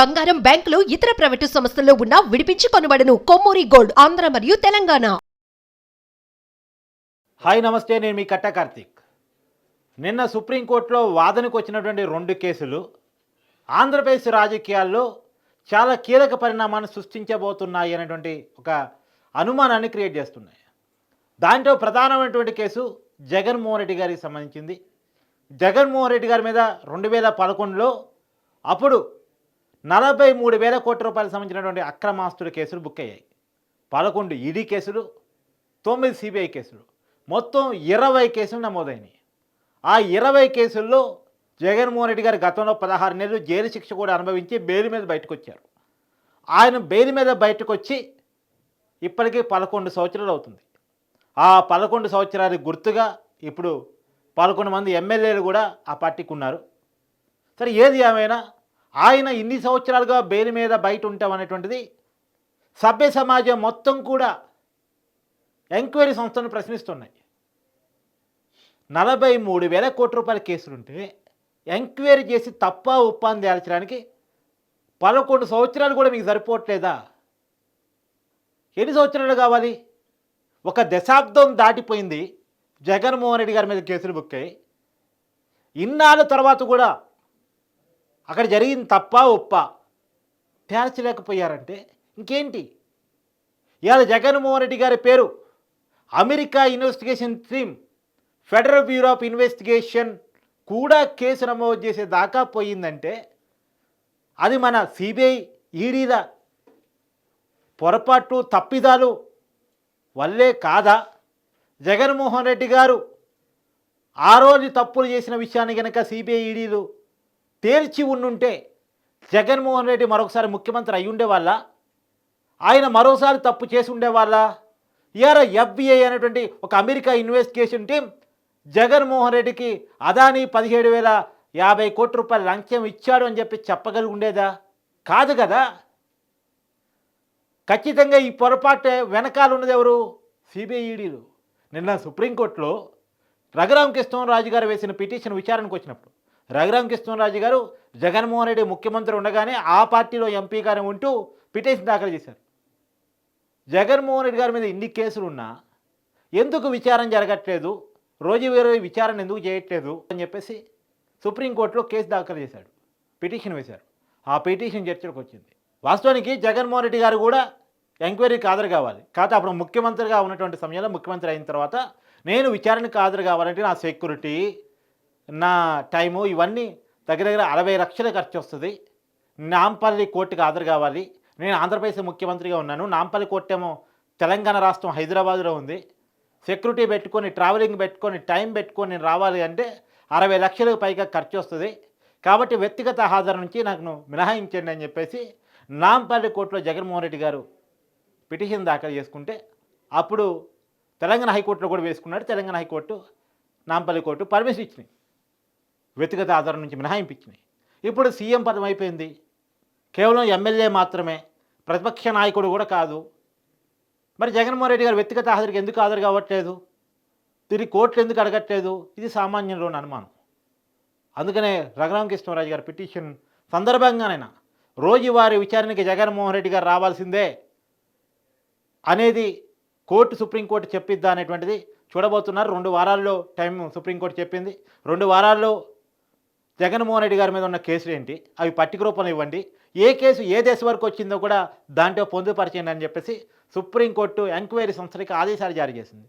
బంగారం బ్యాంకులు ఇతర ప్రైవేటు సంస్థల్లో ఉన్న విడిపించి కొనబడను. కొమ్మూరి గోల్డ్ ఆంధ్ర మరియు తెలంగాణ. హాయ్ నమస్తే. నేను మీ కట్ట కార్తీక్. నిన్న సుప్రీంకోర్టులో వాదనకు వచ్చినటువంటి రెండు కేసులు ఆంధ్రప్రదేశ్ రాజకీయాల్లో చాలా కీలక పరిణామాన్ని సృష్టించబోతున్నాయి అనేటువంటి ఒక అనుమానాన్ని క్రియేట్ చేస్తున్నాయి. దాంట్లో ప్రధానమైనటువంటి కేసు జగన్మోహన్ రెడ్డి గారికి సంబంధించింది. జగన్మోహన్ రెడ్డి గారి మీద రెండు వేల పదకొండులో అప్పుడు నలభై మూడు వేల కోట్ల రూపాయలకు సంబంధించినటువంటి అక్రమాస్తుల కేసులు బుక్ అయ్యాయి. పదకొండు ఈడీ కేసులు తొమ్మిది సిబిఐ కేసులు. మొత్తం ఇరవై కేసులు నమోదైనాయి. ఆ ఇరవై కేసుల్లో జగన్మోహన్ రెడ్డి గారు గతంలో పదహారు నెలలు జైలు శిక్ష కూడా అనుభవించి బెయిల్ మీద బయటకు వచ్చారు ఆయన బెయిల్ మీద బయటకు వచ్చి ఇప్పటికీ పదకొండు సంవత్సరాలు అవుతుంది. ఆ పదకొండు సంవత్సరాలకు గుర్తుగా ఇప్పుడు పదకొండు మంది ఎమ్మెల్యేలు కూడా ఆ పార్టీకి ఉన్నారు. సరే ఏది ఏమైనా ఆయన ఇన్ని సంవత్సరాలుగా బెయిల్ మీద బయట ఉంటాం అనేటువంటిది సభ్య సమాజం మొత్తం కూడా ఎంక్వైరీ సంస్థను ప్రశ్నిస్తున్నాయి. నలభై మూడు వేల కోట్ల రూపాయల కేసులుంటే ఎంక్వైరీ చేసి తప్ప ఉప్ప తేల్చడానికి పదకొండు సంవత్సరాలు కూడా మీకు సరిపోవట్లేదా? ఎన్ని సంవత్సరాలు కావాలి? ఒక దశాబ్దం దాటిపోయింది జగన్మోహన్ రెడ్డి గారి మీద కేసులు బుక్ అయ్యి ఇన్నాళ్ళ తర్వాత కూడా అక్కడ జరిగింది తప్ప ఒప్ప? తేల్చలేకపోయారంటే ఇంకేంటి? ఇవాళ జగన్మోహన్ రెడ్డి గారి పేరు America investigation team federal bureau of investigation కూడా కేసు నమోదు చేసే దాకా పోయిందంటే అది మన సిబిఐ ఈడీల పొరపాటు తప్పిదాలు వల్లే కాదా? జగన్మోహన్ రెడ్డి గారు ఆ రోజు తప్పులు చేసిన విషయాన్ని కనుక సిబిఐ ఈడీలు తేల్చి ఉండుంటే జగన్మోహన్ రెడ్డి మరొకసారి ముఖ్యమంత్రి అయి ఉండేవాళ్ళ? ఆయన మరోసారి తప్పు చేసి ఉండేవాళ్ళ? ఇయర్ ఎఫ్బిఐ అనేటువంటి ఒక అమెరికా ఇన్వెస్టిగేషన్ టీం జగన్మోహన్ రెడ్డికి అదాని పదిహేడు వేల యాభై కోట్ల రూపాయల లంచం ఇచ్చాడు అని చెప్పి చెప్పగలిగి ఉండేదా? కాదు కదా. ఖచ్చితంగా ఈ పొరపాటు వెనకాల ఉన్నది ఎవరు? సిబిఐఈడీలు నిన్న సుప్రీంకోర్టులో రఘురామ కృష్ణరాజు గారు వేసిన పిటిషన్ విచారణకు వచ్చినప్పుడు రఘురామ కృష్ణరాజు గారు జగన్మోహన్ రెడ్డి ముఖ్యమంత్రి ఉండగానే ఆ పార్టీలో ఎంపీగానే ఉంటూ పిటిషన్ దాఖలు చేశారు. జగన్మోహన్ రెడ్డి గారి మీద ఇన్ని కేసులు ఉన్నా ఎందుకు విచారణ జరగట్లేదు? రోజు వేరే విచారణ ఎందుకు చేయట్లేదు? అని చెప్పేసి సుప్రీంకోర్టులో కేసు దాఖలు చేశాడు. పిటిషన్ వేశారు. ఆ పిటిషన్ చర్చలకు వచ్చింది. వాస్తవానికి జగన్మోహన్ రెడ్డి గారు కూడా ఎంక్వైరీకి హాజరు కావాలి. కాకపోతే అప్పుడు ముఖ్యమంత్రిగా ఉన్నటువంటి సమయంలో ముఖ్యమంత్రి అయిన తర్వాత నేను విచారణకు హాజరు కావాలంటే నా సెక్యూరిటీ నా టైము ఇవన్నీ దగ్గర దగ్గర అరవై లక్షల ఖర్చు వస్తుంది. నాంపల్లి కోర్టుకి హాజరు కావాలి. నేను ఆంధ్రప్రదేశ్ ముఖ్యమంత్రిగా ఉన్నాను. నాంపల్లి కోర్టు ఏమో తెలంగాణ రాష్ట్రం హైదరాబాద్లో ఉంది. సెక్యూరిటీ పెట్టుకొని ట్రావెలింగ్ పెట్టుకొని టైం పెట్టుకొని నేను రావాలి అంటే అరవై లక్షలకు పైగా ఖర్చు వస్తుంది. కాబట్టి వ్యక్తిగత హాజరు నుంచి నాకు మినహాయించండి అని చెప్పేసి నాంపల్లి కోర్టులో జగన్మోహన్ రెడ్డి గారు పిటిషన్ దాఖలు చేసుకుంటే అప్పుడు తెలంగాణ హైకోర్టులో కూడా వేసుకున్నాడు. Telangana high court Nampally court permission ఇచ్చినాయి. వ్యక్తిగత ఆధారం నుంచి మినహాయింపించినాయి. ఇప్పుడు సీఎం పదం అయిపోయింది. కేవలం ఎమ్మెల్యే మాత్రమే ప్రతిపక్ష నాయకుడు కూడా కాదు. మరి జగన్మోహన్ రెడ్డి గారు వ్యక్తిగత హాజరికి ఎందుకు హాజరు కావట్లేదు? తిరిగి కోర్టులు ఎందుకు అడగట్లేదు? ఇది సామాన్యంలోని అనుమానం. అందుకనే రఘురామకృష్ణరాజు గారి పిటిషన్ సందర్భంగానైనా రోజువారీ విచారణకి జగన్మోహన్ రెడ్డి గారు రావాల్సిందే అనేది కోర్టు సుప్రీంకోర్టు చెప్పిద్దా అనేటువంటిది చూడబోతున్నారు. రెండు వారాల్లో టైం సుప్రీంకోర్టు చెప్పింది. రెండు వారాల్లో జగన్మోహన్ రెడ్డి గారి మీద ఉన్న కేసులు ఏంటి? అవి పట్టిక రూపంలో ఇవ్వండి. ఏ కేసు ఏ దేశం వరకు వచ్చిందో కూడా దాంట్లో పొందుపరచండి అని చెప్పేసి సుప్రీంకోర్టు ఎంక్వైరీ సంస్థలకి ఆదేశాలు జారీ చేసింది.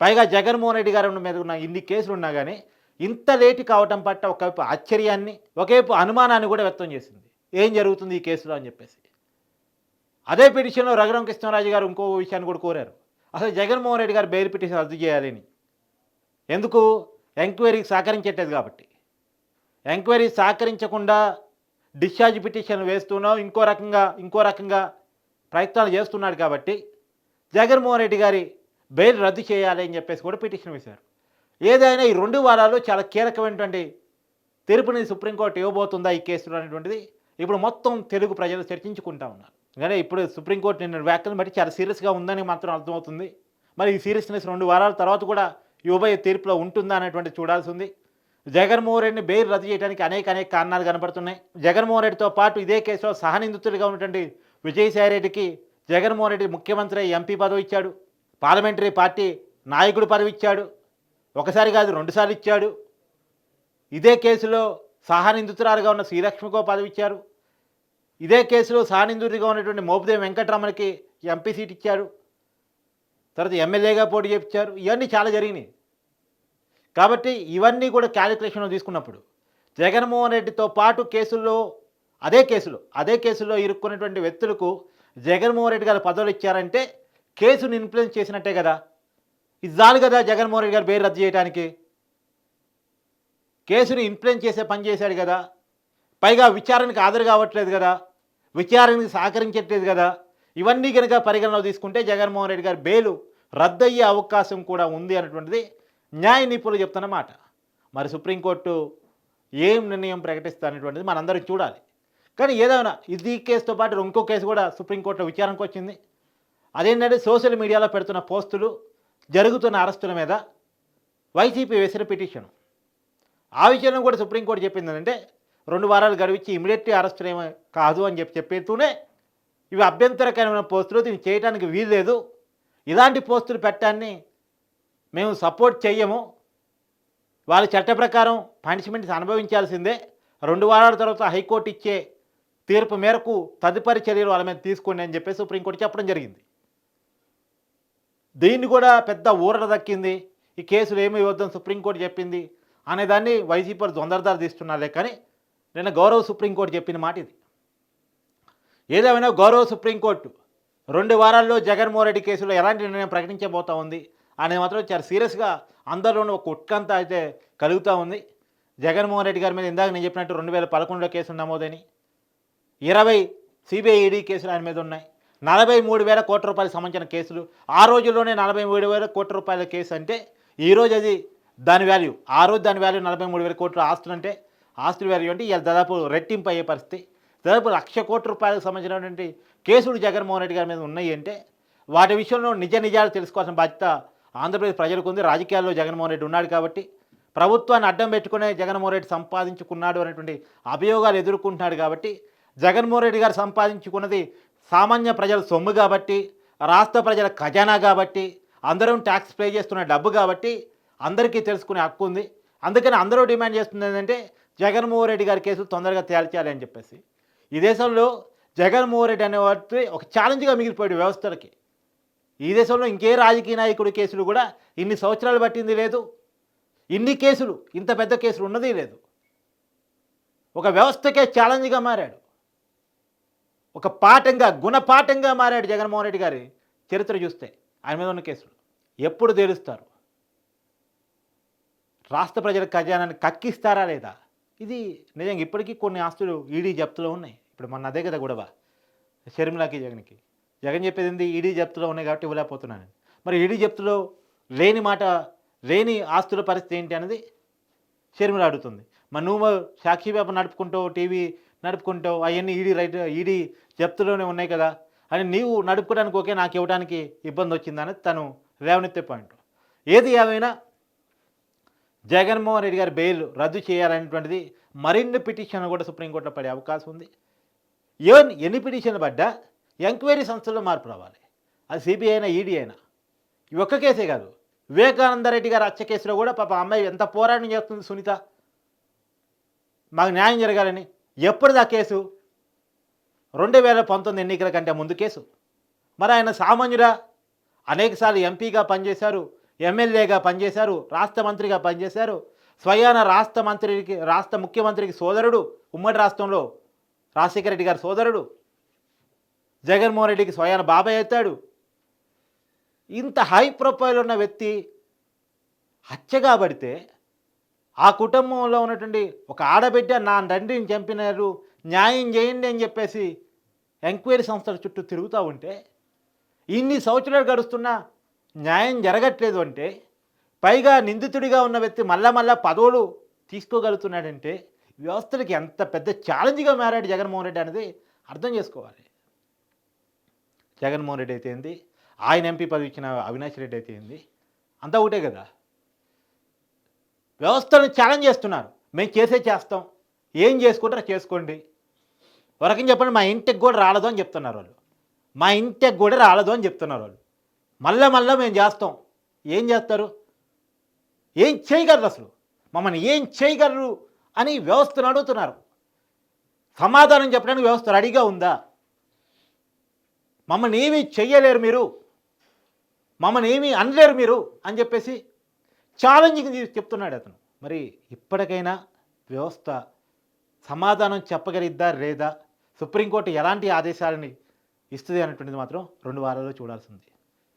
పైగా జగన్మోహన్ రెడ్డి గారి మీద ఉన్న ఇన్ని కేసులు ఉన్నా కానీ ఇంత లేటు కావటం పట్ల ఒకవైపు ఆశ్చర్యాన్ని ఒకవైపు అనుమానాన్ని కూడా వ్యక్తం చేసింది. ఏం జరుగుతుంది ఈ కేసులో అని చెప్పేసి. అదే పిటిషన్లో రఘురామ కృష్ణరాజు గారు ఇంకో విషయాన్ని కూడా కోరారు. అసలు జగన్మోహన్ రెడ్డి గారు బెయిల్ పిటిషన్ రద్దు చేయాలని ఎందుకు? ఎంక్వైరీకి సహకరించట్లేదు కాబట్టి. ఎంక్వైరీ సహకరించకుండా డిశ్చార్జ్ పిటిషన్ వేస్తున్నాం ఇంకో రకంగా ఇంకో రకంగా ప్రయత్నాలు చేస్తున్నాడు కాబట్టి జగన్మోహన్ రెడ్డి గారి బెయిల్ రద్దు చేయాలి అని చెప్పేసి కూడా పిటిషన్ వేశారు. ఏదైనా ఈ రెండు వారాలు చాలా కీలకమైనటువంటి తీర్పుని సుప్రీంకోర్టు ఇవ్వబోతుందా ఈ కేసులో అనేటువంటిది ఇప్పుడు మొత్తం తెలుగు ప్రజలు చర్చించుకుంటా ఉన్నారు. కానీ ఇప్పుడు సుప్రీంకోర్టు నిన్న వ్యాఖ్యలను బట్టి చాలా సీరియస్గా ఉందని మాత్రం అర్థమవుతుంది. మరి ఈ సీరియస్నెస్ రెండు వారాల తర్వాత కూడా ఇవ్వబోయే తీర్పులో ఉంటుందా అనేటువంటి చూడాల్సి ఉంది. జగన్మోహన్ రెడ్డిని బెయిల్ రద్దు చేయడానికి అనేక అనేక కారణాలు కనబడుతున్నాయి. జగన్మోహన్ రెడ్డితో పాటు ఇదే కేసులో సహనిందితుడిగా ఉన్నటువంటి విజయసాయి రెడ్డికి జగన్మోహన్ రెడ్డి ముఖ్యమంత్రి ఎంపీ పదవి ఇచ్చాడు. పార్లమెంటరీ పార్టీ నాయకుడు పదవి ఇచ్చాడు. ఒకసారి కాదు రెండుసార్లు ఇచ్చాడు. ఇదే కేసులో సహనిందితురాలుగా ఉన్న శ్రీలక్ష్మికో పదవి ఇచ్చారు. ఇదే కేసులో సహనిందుడిగా ఉన్నటువంటి మోపుదేవి వెంకటరమణకి ఎంపీ సీట్ ఇచ్చారు. తర్వాత ఎమ్మెల్యేగా పోటీ చేపించారు. ఇవన్నీ చాలా జరిగినాయి. కాబట్టి ఇవన్నీ కూడా క్యాలిక్యులేషన్లో తీసుకున్నప్పుడు జగన్మోహన్ రెడ్డితో పాటు కేసుల్లో అదే కేసులో అదే కేసులో ఇరుక్కున్నటువంటి వ్యక్తులకు జగన్మోహన్ రెడ్డి గారు పదవులు ఇచ్చారంటే కేసును ఇన్ఫ్లుయెన్స్ చేసినట్టే కదా. ఇది చాలు కదా జగన్మోహన్ రెడ్డి గారు పేరు రద్దు చేయడానికి కేసుని ఇన్ఫ్లుయెన్స్ చేసే పని చేశాడు కదా. పైగా విచారణకు హాజరు కావట్లేదు కదా. విచారణకు సహకరించట్లేదు కదా. ఇవన్నీ కనుక పరిగణలో తీసుకుంటే జగన్మోహన్ రెడ్డి గారి బెయిల్ రద్దయ్యే అవకాశం కూడా ఉంది అన్నటువంటిది న్యాయ నిపుణులు చెప్తున్నమాట మరి సుప్రీంకోర్టు ఏం నిర్ణయం ప్రకటిస్తానటువంటిది మనందరం చూడాలి. కానీ ఏదైనా ఇది కేసుతో పాటు ఇంకో కేసు కూడా సుప్రీంకోర్టులో విచారణకు వచ్చింది. అదేంటంటే సోషల్ మీడియాలో పెడుతున్న పోస్టులు జరుగుతున్న అరెస్టుల మీద వైసీపీ వేసిన పిటిషన్. ఆ విషయంలో కూడా సుప్రీంకోర్టు చెప్పింది ఏంటంటే రెండు వారాలు గడిపించి ఇమీడియట్లీ అరెస్ట్ ఏమీ కాదు అని చెప్పి చెప్పేస్తూనే ఇవి అభ్యంతరకరమైన పోస్టులు దీన్ని చేయడానికి వీల్లేదు ఇలాంటి పోస్టులు పెట్టడాన్ని మేము సపోర్ట్ చెయ్యము. వాళ్ళ చట్ట ప్రకారం పనిష్మెంట్స్ అనుభవించాల్సిందే. రెండు వారాల తర్వాత హైకోర్టు ఇచ్చే తీర్పు మేరకు తదుపరి చర్యలు వాళ్ళ మీద తీసుకోండి అని చెప్పి సుప్రీంకోర్టు చెప్పడం జరిగింది. దీన్ని కూడా పెద్ద ఊరట దక్కింది. ఈ కేసులు ఏమి ఇవ్వద్దని సుప్రీంకోర్టు చెప్పింది. అనేదాన్ని వైసీపీ వాళ్ళు తొందరదారు తీస్తున్నారులే కానీ నిన్న గౌరవ సుప్రీంకోర్టు చెప్పిన మాట ఇది. ఏదేమైనా గౌరవ సుప్రీంకోర్టు రెండు వారాల్లో జగన్మోహన్ రెడ్డి కేసులో ఎలాంటి నిర్ణయం ప్రకటించబోతా ఉంది? అనేది మాత్రం చాలా సీరియస్గా అందరిలోనూ ఒక ఉత్కంఠ అయితే కలుగుతూ ఉంది. జగన్మోహన్ రెడ్డి గారి మీద ఇందాక నేను చెప్పినట్టు రెండు వేల పదకొండులో కేసులు నమోదని ఇరవై సిబిఐ ఈడీ కేసులు ఆయన మీద ఉన్నాయి. నలభై మూడు వేల కోట్ల రూపాయలకు సంబంధించిన కేసులు. ఆ రోజుల్లోనే నలభై మూడు వేల కోట్ల రూపాయల కేసు అంటే ఈరోజు అది దాని వాల్యూ. ఆ రోజు దాని వాల్యూ నలభై మూడు వేల కోట్ల ఆస్తులు అంటే ఆస్తుల వాల్యూ అంటే ఇలా దాదాపు రెట్టింపు అయ్యే పరిస్థితి. దాదాపు లక్ష కోట్ల రూపాయలకు సంబంధించినటువంటి కేసులు జగన్మోహన్ రెడ్డి గారి మీద ఉన్నాయి అంటే వాటి విషయంలో నిజ నిజాలు తెలుసుకోవాల్సిన బాధ్యత ఆంధ్రప్రదేశ్ ప్రజలకు ఉంది రాజకీయాల్లో జగన్మోహన్ రెడ్డి ఉన్నాడు కాబట్టి ప్రభుత్వాన్ని అడ్డం పెట్టుకునే జగన్మోహన్ రెడ్డి సంపాదించుకున్నాడు అనేటువంటి అభియోగాలు ఎదుర్కొంటున్నాడు కాబట్టి జగన్మోహన్ రెడ్డి గారు సంపాదించుకున్నది సామాన్య ప్రజల సొమ్ము కాబట్టి రాష్ట్ర ప్రజల ఖజానా కాబట్టి అందరం ట్యాక్స్ పే చేస్తున్న డబ్బు కాబట్టి అందరికీ తెలుసుకునే హక్కు ఉంది. అందుకని అందరూ డిమాండ్ చేస్తుంది ఏంటంటే జగన్మోహన్ రెడ్డి గారి కేసులు తొందరగా తేల్చాలి అని చెప్పేసి. ఈ దేశంలో జగన్మోహన్ రెడ్డి అనేవాటి ఒక ఛాలెంజ్గా మిగిలిపోయాడు వ్యవస్థలకి. ఈ దేశంలో ఇంకే రాజకీయ నాయకుడి కేసులు కూడా ఇన్ని సంవత్సరాలు పట్టింది లేదు. ఇన్ని కేసులు ఇంత పెద్ద కేసులు ఉన్నది లేదు. ఒక వ్యవస్థకే ఛాలెంజ్గా మారాడు. ఒక పాఠంగా గుణపాఠంగా మారాడు జగన్మోహన్ రెడ్డి గారి చరిత్ర చూస్తే ఆయన మీద ఉన్న కేసులు. ఎప్పుడు తేలుస్తారు? రాష్ట్ర ప్రజల ఖజానాన్ని కక్కిస్తారా లేదా? ఇది నిజంగా ఇప్పటికీ కొన్ని ఆస్తులు ఈడీ జప్తులో ఉన్నాయి. ఇప్పుడు మన అదే కదా గొడవ షర్మిలాకి జగన్కి. జగన్ చెప్పేది ఏంది ఈడీ జప్తులో ఉన్నాయి కాబట్టి ఇవ్వలేకపోతున్నాను. మరి ఈడీ జప్తులో లేని మాట లేని ఆస్తుల పరిస్థితి ఏంటి అనేది షర్మిల అడుగుతుంది. మరి నువ్వు సాక్షి పేపర్ నడుపుకుంటావు టీవీ నడుపుకుంటావు అవన్నీ ఈడీ రైట్ ఈడీ జప్తులోనే ఉన్నాయి కదా. అని నీవు నడుపుకోవడానికి ఓకే నాకు ఇవ్వడానికి ఇబ్బంది వచ్చిందని తను రేవనెత్తే పాయింట్. ఏది ఏమైనా జగన్మోహన్ రెడ్డి గారి బెయిల్ రద్దు చేయాలనేటువంటిది మరిన్ని పిటిషన్లు కూడా సుప్రీంకోర్టులో పడే అవకాశం ఉంది. ఏ ఎన్ని పిటిషన్లు పడ్డా? ఎంక్వైరీ సంస్థల్లో మార్పు రావాలి. అది సిబిఐ అయినా ఈడీ అయినా. ఈ ఒక్క కేసే కాదు. వివేకానంద రెడ్డి హత్య కేసులో కూడా పాప అమ్మాయి ఎంత పోరాటం చేస్తుంది సునీత? మాకు న్యాయం జరగాలని ఎప్పుడుదా కేసు? రెండు వేల పంతొమ్మిది ఎన్నికల కంటే ముందు కేసు. మరి ఆయన సామాన్యుడా? అనేకసార్లు ఎంపీగా పనిచేశారు ఎమ్మెల్యేగా పనిచేశారు రాష్ట్ర మంత్రిగా పనిచేశారు. స్వయాన రాష్ట్ర మంత్రికి రాష్ట్ర ముఖ్యమంత్రికి సోదరుడు ఉమ్మడి రాష్ట్రంలో రాజశేఖర రెడ్డి గారి సోదరుడు. జగన్మోహన్ రెడ్డికి స్వయాన బాబాయ్ అవుతాడు. ఇంత హై ప్రొఫైల్ ఉన్న వ్యక్తి హత్య కాబడితే ఆ కుటుంబంలో ఉన్నటువంటి ఒక ఆడబిడ్డ నా తండ్రిని చంపినారు న్యాయం చేయండి అని చెప్పేసి ఎంక్వైరీ సంస్థల చుట్టూ తిరుగుతూ ఉంటే ఇన్ని సంవత్సరాలు గడుస్తున్నా న్యాయం జరగట్లేదు అంటే పైగా నిందితుడిగా ఉన్న వ్యక్తి మళ్ళా మళ్ళా పదవులు తీసుకోగలుగుతున్నాడంటే వ్యవస్థలకు ఎంత పెద్ద ఛాలెంజ్గా మారాడు జగన్మోహన్ రెడ్డి అనేది అర్థం చేసుకోవాలి. జగన్మోహన్ రెడ్డి అయితే ఏంది? ఆయన ఎంపీ పదవి ఇచ్చిన అవినాష్ రెడ్డి అయితే ఏంది? అంతా ఒకటే కదా? వ్యవస్థను ఛాలెంజ్ చేస్తున్నారు. మేము చేసే చేస్తాం. ఏం చేసుకుంటారో చేసుకోండి. వరకం చెప్పండి మా ఇంటికి కూడా రాలదు అని చెప్తున్నారు వాళ్ళు. మా ఇంటికి కూడా రాలదు అని చెప్తున్నారు వాళ్ళు. మళ్ళీ మళ్ళీ మేము చేస్తాం. ఏం చేస్తారు? ఏం చేయగలరు అసలు? మమ్మల్ని ఏం చేయగలరు అని వ్యవస్థను అడుగుతున్నారు. సమాధానం చెప్పడానికి వ్యవస్థ రెడీగా ఉందా? మమ్మల్ని ఏమీ చెయ్యలేరు మీరు. మమ్మల్ని ఏమీ అనలేరు మీరు అని చెప్పేసి ఛాలెంజింగ్ చెప్తున్నాడు అతను. మరి ఇప్పటికైనా వ్యవస్థ సమాధానం చెప్పగలిద్దా లేదా? సుప్రీంకోర్టు ఎలాంటి ఆదేశాలని ఇస్తుంది అనేటువంటిది మాత్రం రెండు వారాల్లో చూడాల్సింది